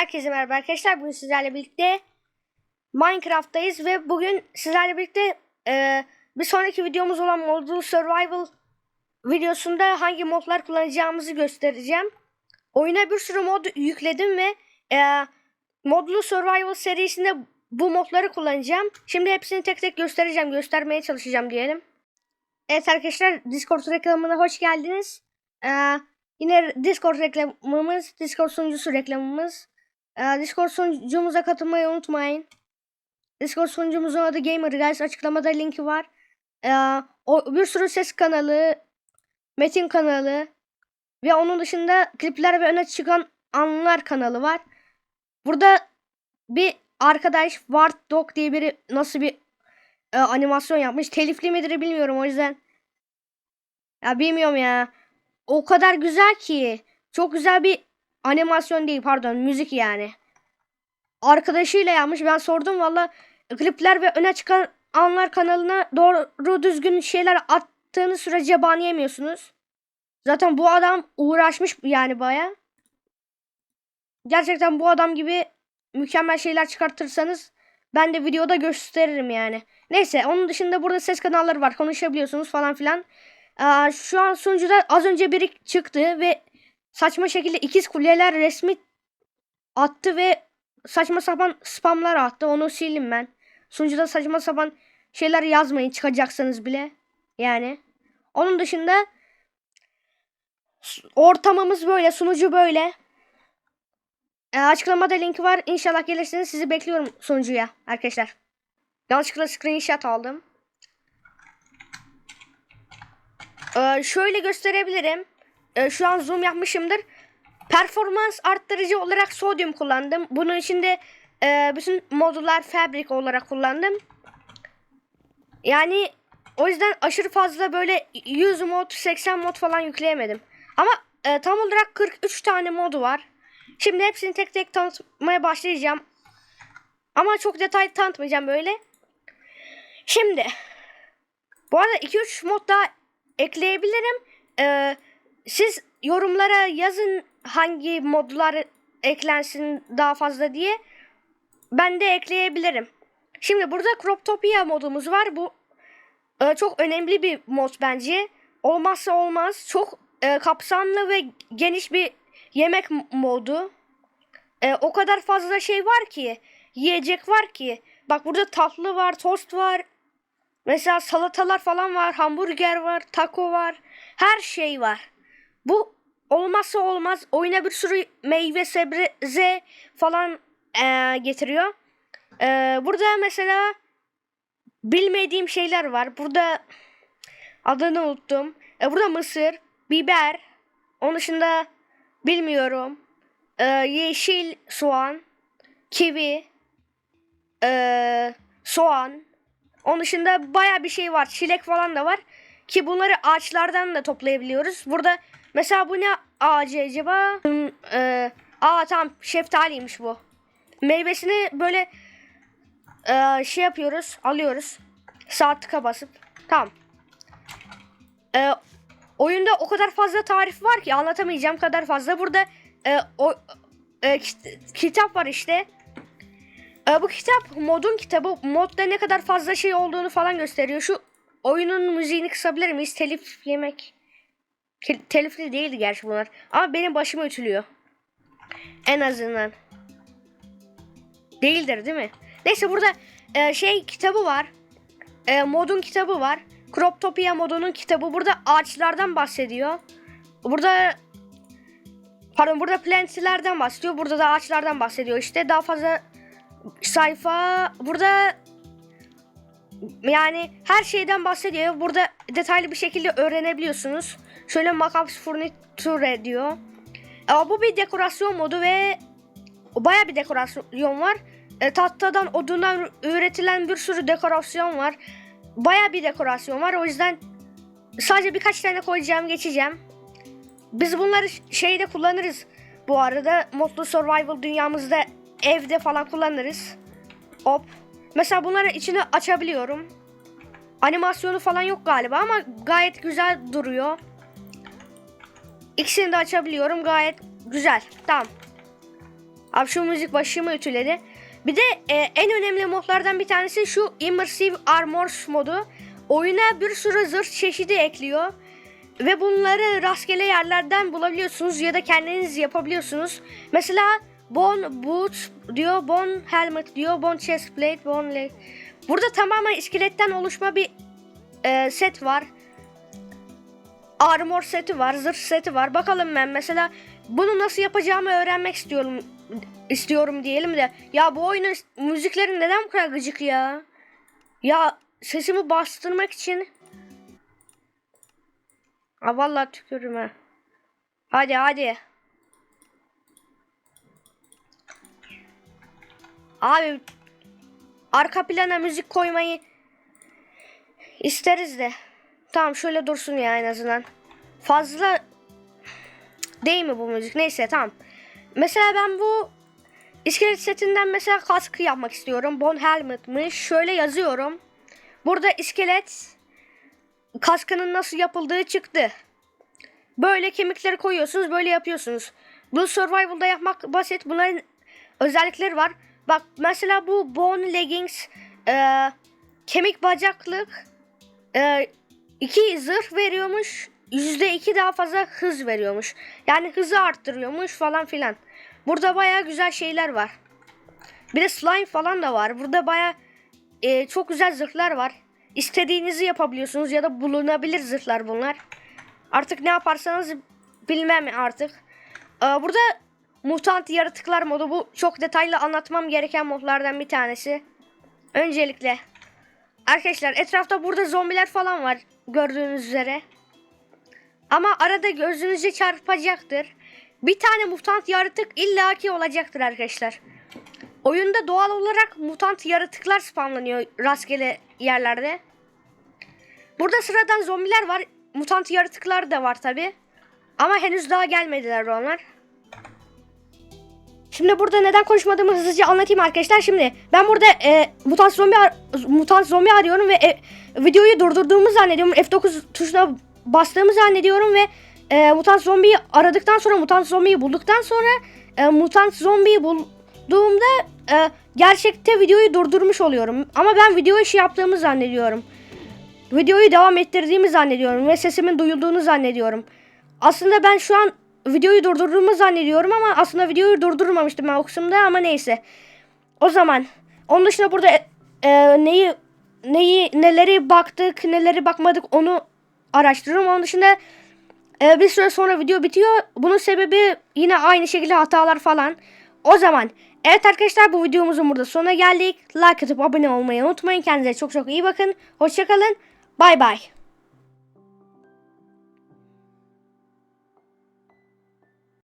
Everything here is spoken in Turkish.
Herkese merhaba arkadaşlar. Bugün sizlerle birlikte Minecraft'tayız ve bugün sizlerle birlikte e, bir sonraki videomuz olan Modul Survival videosunda hangi modlar kullanacağımızı göstereceğim. Oyuna bir sürü mod yükledim ve e, Modlu Survival serisinde bu modları kullanacağım. Şimdi hepsini tek tek göstereceğim, göstermeye çalışacağım diyelim. Evet arkadaşlar Discord reklamına hoş geldiniz. Ee, yine Discord reklamımız, Discord sunucusu reklamımız. Ee, Discord sunucumuza katılmayı unutmayın. Discord sunucumuzun adı Gamer Guys. Açıklamada linki var. Ee, o, bir sürü ses kanalı, metin kanalı ve onun dışında klipler ve öne çıkan anlar kanalı var. Burada bir arkadaş Ward Dog diye biri nasıl bir e, animasyon yapmış. Telifli midir bilmiyorum o yüzden. Ya bilmiyorum ya. O kadar güzel ki. Çok güzel bir animasyon değil pardon müzik yani. Arkadaşıyla yapmış. Ben sordum valla klipler ve öne çıkan anlar kanalına doğru düzgün şeyler attığınız sürece ban. Zaten bu adam uğraşmış yani baya. Gerçekten bu adam gibi mükemmel şeyler çıkartırsanız ben de videoda gösteririm yani. Neyse onun dışında burada ses kanalları var. Konuşabiliyorsunuz falan filan. Aa, şu an sunucuda az önce biri çıktı ve saçma şekilde ikiz kuleler resmi attı ve saçma sapan spamlar attı. Onu sildim ben. Sunucuda saçma sapan şeyler yazmayın çıkacaksanız bile. Yani. Onun dışında ortamımız böyle, sunucu böyle. E, açıklamada linki var. İnşallah gelirsiniz. Sizi bekliyorum sunucuya arkadaşlar. Yanlışlıkla screenshot aldım. Ee, şöyle gösterebilirim. Ee, şu an zoom yapmışımdır. Performans arttırıcı olarak sodyum kullandım. Bunun içinde e, bütün modullar fabric olarak kullandım. Yani o yüzden aşırı fazla böyle 100 mod 80 mod falan yükleyemedim. Ama e, tam olarak 43 tane modu var. Şimdi hepsini tek tek tanıtmaya başlayacağım. Ama çok detaylı tanıtmayacağım böyle. Şimdi bu arada 2-3 mod daha ekleyebilirim. Ee, siz yorumlara yazın hangi modlar eklensin daha fazla diye. Ben de ekleyebilirim. Şimdi burada Croptopia modumuz var. Bu e, çok önemli bir mod bence. Olmazsa olmaz. Çok e, kapsamlı ve geniş bir yemek modu. E, o kadar fazla şey var ki. Yiyecek var ki. Bak burada tatlı var, tost var. Mesela salatalar falan var, hamburger var, taco var. Her şey var. Bu olmazsa olmaz. Oyuna bir sürü meyve, sebze falan e, getiriyor. E, burada mesela bilmediğim şeyler var. Burada adını unuttum. E, burada mısır, biber. Onun dışında bilmiyorum. E, yeşil soğan, kivi, e, soğan. Onun dışında baya bir şey var. Çilek falan da var. Ki bunları ağaçlardan da toplayabiliyoruz. Burada mesela bu ne ağacı acaba? Hmm, e, aa tamam şeftaliymiş bu. Meyvesini böyle e, şey yapıyoruz. Alıyoruz. Sağ tıka basıp. Tamam. E, oyunda o kadar fazla tarif var ki anlatamayacağım kadar fazla. Burada e, o, e, kit- kitap var işte. E, bu kitap modun kitabı. Modda ne kadar fazla şey olduğunu falan gösteriyor. Şu oyunun müziğini kısabilir miyiz? Telif yemek. Te- telifli değildi gerçi bunlar. Ama benim başımı ütülüyor. En azından. Değildir değil mi? Neyse burada e, şey kitabı var. E, modun kitabı var. Croptopia modunun kitabı. Burada ağaçlardan bahsediyor. Burada pardon burada plantlerden bahsediyor. Burada da ağaçlardan bahsediyor işte. Daha fazla sayfa burada yani her şeyden bahsediyor. Burada detaylı bir şekilde öğrenebiliyorsunuz. Şöyle Macaps Furniture diyor. Ama bu bir dekorasyon modu ve baya bir dekorasyon var. E, tahtadan odundan üretilen bir sürü dekorasyon var. Baya bir dekorasyon var. O yüzden sadece birkaç tane koyacağım geçeceğim. Biz bunları şeyde kullanırız. Bu arada Modlu Survival dünyamızda evde falan kullanırız. Hop. Mesela bunları içine açabiliyorum. Animasyonu falan yok galiba ama gayet güzel duruyor. İkisini de açabiliyorum. Gayet güzel. Tamam. Abi şu müzik başımı ütüledi. Bir de e, en önemli modlardan bir tanesi şu Immersive Armors modu. Oyuna bir sürü zırh çeşidi ekliyor. Ve bunları rastgele yerlerden bulabiliyorsunuz ya da kendiniz yapabiliyorsunuz. Mesela Bone Boots diyor, Bone Helmet diyor, Bone Chestplate, Bone Leg. Burada tamamen iskeletten oluşma bir e, set var. Armor seti var, zırh seti var. Bakalım ben mesela bunu nasıl yapacağımı öğrenmek istiyorum istiyorum diyelim de. Ya bu oyunun müzikleri neden bu kadar gıcık ya? Ya sesimi bastırmak için Ha vallahi tükürürüm ha. Hadi hadi. Abi arka plana müzik koymayı isteriz de. Tamam şöyle dursun ya en azından. Fazla değil mi bu müzik? Neyse tamam. Mesela ben bu iskelet setinden mesela kaskı yapmak istiyorum. Bone Helmet'mış. Şöyle yazıyorum. Burada iskelet kaskının nasıl yapıldığı çıktı. Böyle kemikleri koyuyorsunuz, böyle yapıyorsunuz. Bu survival'da yapmak basit. Bunların özellikleri var. Bak mesela bu bone leggings, e, kemik bacaklık, e, iki zırh veriyormuş. Yüzde iki daha fazla hız veriyormuş. Yani hızı arttırıyormuş falan filan. Burada baya güzel şeyler var. Bir de slime falan da var. Burada baya e, çok güzel zırhlar var. İstediğinizi yapabiliyorsunuz ya da bulunabilir zırhlar bunlar. Artık ne yaparsanız bilmem artık. Ee, burada mutant yaratıklar modu bu çok detaylı anlatmam gereken modlardan bir tanesi. Öncelikle arkadaşlar etrafta burada zombiler falan var gördüğünüz üzere. Ama arada gözünüze çarpacaktır. Bir tane mutant yaratık illaki olacaktır arkadaşlar. Oyunda doğal olarak mutant yaratıklar spamlanıyor rastgele yerlerde. Burada sıradan zombiler var. Mutant yaratıklar da var tabi. Ama henüz daha gelmediler onlar. Şimdi burada neden konuşmadığımı hızlıca anlatayım arkadaşlar. Şimdi ben burada e, mutant zombi mutant zombi arıyorum ve e, videoyu durdurduğumu zannediyorum. F9 tuşuna bastığımı zannediyorum ve e, mutant zombiyi aradıktan sonra mutant zombiyi bulduktan sonra e, mutant zombiyi bulduğumda e, gerçekte videoyu durdurmuş oluyorum. Ama ben video işi yaptığımı zannediyorum. Videoyu devam ettirdiğimi zannediyorum ve sesimin duyulduğunu zannediyorum. Aslında ben şu an videoyu durdurduğumu zannediyorum ama aslında videoyu durdurmamıştım ben o kısımda ama neyse. O zaman onun dışında burada e, e, neyi neyi neleri baktık neleri bakmadık onu araştırıyorum. Onun dışında e, bir süre sonra video bitiyor. Bunun sebebi yine aynı şekilde hatalar falan. O zaman evet arkadaşlar bu videomuzun burada sonuna geldik. Like atıp abone olmayı unutmayın. Kendinize çok çok iyi bakın. Hoşçakalın. Bay bay.